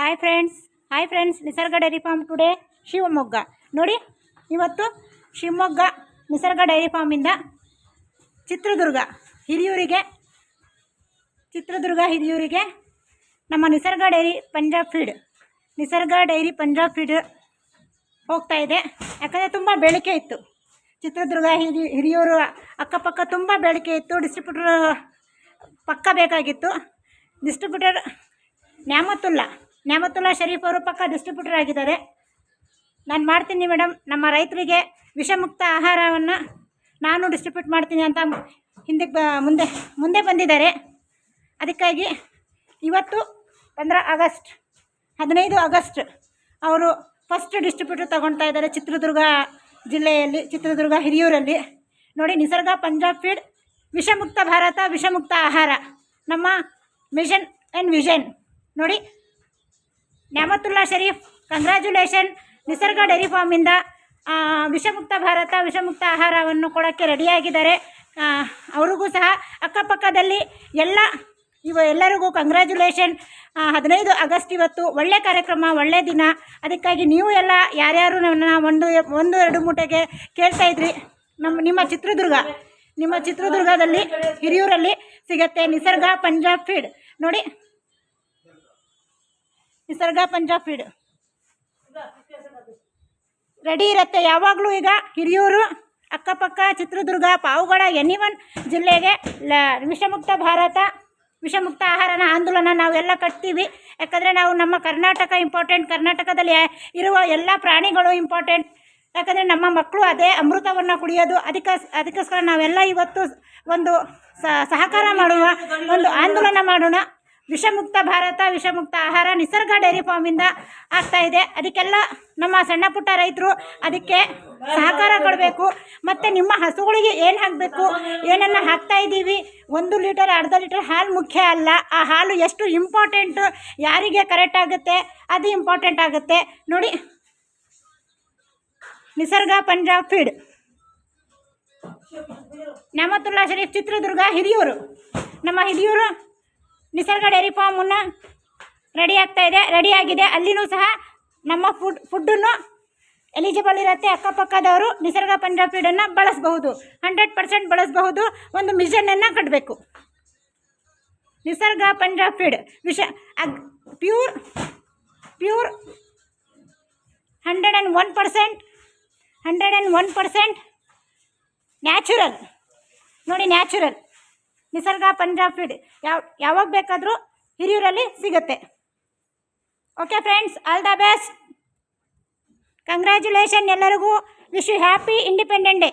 Hi friends hi friends Nisarga dairy farm today Shivamogga ನೋಡಿ, ಇವತ್ತು Shivamogga Nisarga dairy ಫಾರ್ಮಿಂದ ಚಿತ್ರದುರ್ಗ ಹಿರಿಯೂರಿಗೆ ಚಿತ್ರದುರ್ಗ ಹಿರಿಯೂರಿಗೆ ನಮ್ಮ Nisarga dairy Punjab feed Nisarga dairy Punjab feed ಹೋಗ್ತಾ ಇದೆ. ಯಾಕಂದರೆ ತುಂಬ ಬೇಡಿಕೆ ಇತ್ತು. ಚಿತ್ರದುರ್ಗ ಹಿರಿ, ಹಿರಿಯೂರು ಅಕ್ಕಪಕ್ಕ ತುಂಬ ಬೇಡಿಕೆ ಇತ್ತು. ಡಿಸ್ಟ್ರಿಬ್ಯೂಟರ್ ಪಕ್ಕ ಬೇಕಾಗಿತ್ತು. ಡಿಸ್ಟ್ರಿಬ್ಯೂಟರ್ ನ್ಯಾಮತುಲ್ಲಾ ನ್ಯಾಮತುಲ್ಲಾ ಶರೀಫ್ ಅವರು ಪಕ್ಕ ಡಿಸ್ಟ್ರಿಬ್ಯೂಟರ್ ಆಗಿದ್ದಾರೆ ನಾನು ಮಾಡ್ತೀನಿ ಮೇಡಮ್ ನಮ್ಮ ರೈತರಿಗೆ ವಿಷಮುಕ್ತ ಆಹಾರವನ್ನು ನಾನು ಡಿಸ್ಟ್ರಿಬ್ಯೂಟ್ ಮಾಡ್ತೀನಿ ಅಂತ ಹಿಂದಕ್ಕೆ ಮುಂದೆ ಮುಂದೆ ಬಂದಿದ್ದಾರೆ. ಅದಕ್ಕಾಗಿ ಇವತ್ತು ಪಂದ್ರ ಆಗಸ್ಟ್, ಹದಿನೈದು ಆಗಸ್ಟ್ ಅವರು ಫಸ್ಟ್ ಡಿಸ್ಟ್ರಿಬ್ಯೂಟರ್ ತಗೊಳ್ತಾ ಇದ್ದಾರೆ ಚಿತ್ರದುರ್ಗ ಜಿಲ್ಲೆಯಲ್ಲಿ, ಚಿತ್ರದುರ್ಗ ಹಿರಿಯೂರಲ್ಲಿ. ನೋಡಿ, ನಿಸರ್ಗ ಪಂಜಾಬ್ ಫೀಡ್, ವಿಷಮುಕ್ತ ಭಾರತ, ವಿಷಮುಕ್ತ ಆಹಾರ. ನಮ್ಮ ಮಿಷನ್ ಆ್ಯಂಡ್ ವಿಷನ್. ನೋಡಿ ನ್ಯಾಮತುಲ್ಲಾ ಶರೀಫ್ ಕಂಗ್ರ್ಯಾಚುಲೇಷನ್ ನಿಸರ್ಗ ಡೈರಿ ಫಾರ್ಮಿಂದ ವಿಷಮುಕ್ತ ಭಾರತ, ವಿಷಮುಕ್ತ ಆಹಾರವನ್ನು ಕೊಡೋಕ್ಕೆ ರೆಡಿಯಾಗಿದ್ದಾರೆ. ಅವ್ರಿಗೂ ಸಹ ಅಕ್ಕಪಕ್ಕದಲ್ಲಿ ಎಲ್ಲ, ಇವ ಎಲ್ಲರಿಗೂ ಕಂಗ್ರ್ಯಾಚುಲೇಷನ್ ಹದಿನೈದು ಆಗಸ್ಟ್ ಇವತ್ತು ಒಳ್ಳೆ ಕಾರ್ಯಕ್ರಮ, ಒಳ್ಳೆ ದಿನ. ಅದಕ್ಕಾಗಿ ನೀವು ಎಲ್ಲ ಯಾರ್ಯಾರು ನನ್ನ ಒಂದು ಒಂದು, ಎರಡು ಮೂಟೆಗೆ ಕೇಳ್ತಾ ಇದ್ರಿ, ನಮ್ಮ, ನಿಮ್ಮ ಚಿತ್ರದುರ್ಗ, ನಿಮ್ಮ ಚಿತ್ರದುರ್ಗದಲ್ಲಿ, ಹಿರಿಯೂರಲ್ಲಿ ಸಿಗತ್ತೆ ನಿಸರ್ಗ ಪಂಜಾಬ್ ಫೀಡ್ ನೋಡಿ ನಿಸರ್ಗ ಪಂಜಾಬ್ ಫೀಡ್. ರೆಡಿ ಇರುತ್ತೆ. ಯಾವಾಗಲೂ ಈಗ ಹಿರಿಯೂರು, ಅಕ್ಕಪಕ್ಕ, ಚಿತ್ರದುರ್ಗ, ಪಾವುಗಡ ಎನಿ ಒನ್ ಜಿಲ್ಲೆಗೆ ಲ, ವಿಷಮುಕ್ತ ಭಾರತ, ವಿಷಮುಕ್ತ ಆಹಾರನ ಆಂದೋಲನ ನಾವೆಲ್ಲ ಕಟ್ತೀವಿ. ಯಾಕಂದರೆ ನಾವು ನಮ್ಮ ಕರ್ನಾಟಕ ಇಂಪಾರ್ಟೆಂಟ್. ಕರ್ನಾಟಕದಲ್ಲಿ ಇರುವ ಎಲ್ಲ ಪ್ರಾಣಿಗಳು ಇಂಪಾರ್ಟೆಂಟ್. ಯಾಕಂದರೆ ನಮ್ಮ ಮಕ್ಕಳು ಅದೇ ಅಮೃತವನ್ನು ಕುಡಿಯೋದು. ಅದಕ್ಕೆ, ಅದಕ್ಕೋಸ್ಕರ ನಾವೆಲ್ಲ ಇವತ್ತು ಒಂದು ಸಹಕಾರ ಮಾಡುವ, ಒಂದು ಆಂದೋಲನ ಮಾಡೋಣ. ವಿಷಮುಕ್ತ ಭಾರತ, ವಿಷಮುಕ್ತ ಆಹಾರ, ನಿಸರ್ಗ ಡೈರಿ ಫಾರ್ಮಿಂದ ಆಗ್ತಾ ಇದೆ. ಅದಕ್ಕೆಲ್ಲ ನಮ್ಮ ಸಣ್ಣ ಪುಟ್ಟ ರೈತರು ಅದಕ್ಕೆ ಸಹಕಾರ ಕೊಡಬೇಕು. ಮತ್ತು ನಿಮ್ಮ ಹಸುಗಳಿಗೆ ಏನು ಹಾಕಬೇಕು? ಏನನ್ನ ಹಾಕ್ತಾ ಇದ್ದೀವಿ? ಒಂದು ಲೀಟರ್, ಅರ್ಧ ಲೀಟರ್ ಹಾಲು ಮುಖ್ಯ ಅಲ್ಲ. ಆ ಹಾಲು ಎಷ್ಟು ಇಂಪಾರ್ಟೆಂಟು ಯಾರಿಗೆ ಕರೆಕ್ಟ್ ಆಗುತ್ತೆ? ಅದು ಇಂಪಾರ್ಟೆಂಟ್ ಆಗುತ್ತೆ. ನೋಡಿ. ನಿಸರ್ಗ ಪಂಜಾಬ್ ಫೀಡ್ ನಮತುಲ್ಲಾ ಶರೀಫ್ ಚಿತ್ರದುರ್ಗ ಹಿರಿಯೂರು. ನಮ್ಮ ಹಿರಿಯೂರು ನಿಸರ್ಗ ಡೈರಿ ಫಾರ್ಮನ್ನು ರೆಡಿ ಆಗ್ತಾ ಇದೆ ರೆಡಿ ಆಗಿದೆ. ಅಲ್ಲಿನೂ ಸಹ ನಮ್ಮ ಫುಡ್ ಫುಡ್ಡನ್ನು ಎಲಿಜಿಬಲ್ ಇರುತ್ತೆ ಅಕ್ಕಪಕ್ಕದವರು. ನಿಸರ್ಗ ಪಂಜಾಬ್ ಫೀಡನ್ನು ಬಳಸಬಹುದು. ಹಂಡ್ರೆಡ್ ಪರ್ಸೆಂಟ್ ಬಳಸಬಹುದು. ಒಂದು ಮಿಷನನ್ನು ಕಟ್ಟಬೇಕು ನಿಸರ್ಗ ಪಂಜಾಬ್ ಫೀಡ್ ವಿಷ ಅಗ್ pure pure hundred and one percent hundred and one percent natural ನೋಡಿ ನ್ಯಾಚುರಲ್ ನಿಸರ್ಗ, ಪಂಜಾಬ್ ಫೀಡ್ ಯಾವ, ಯಾವಾಗ ಬೇಕಾದರೂ ಹಿರಿಯೂರಲ್ಲಿ ಸಿಗುತ್ತೆ. Okay friends all the best congratulation ಎಲ್ಲರಿಗೂ. Wish you happy independent day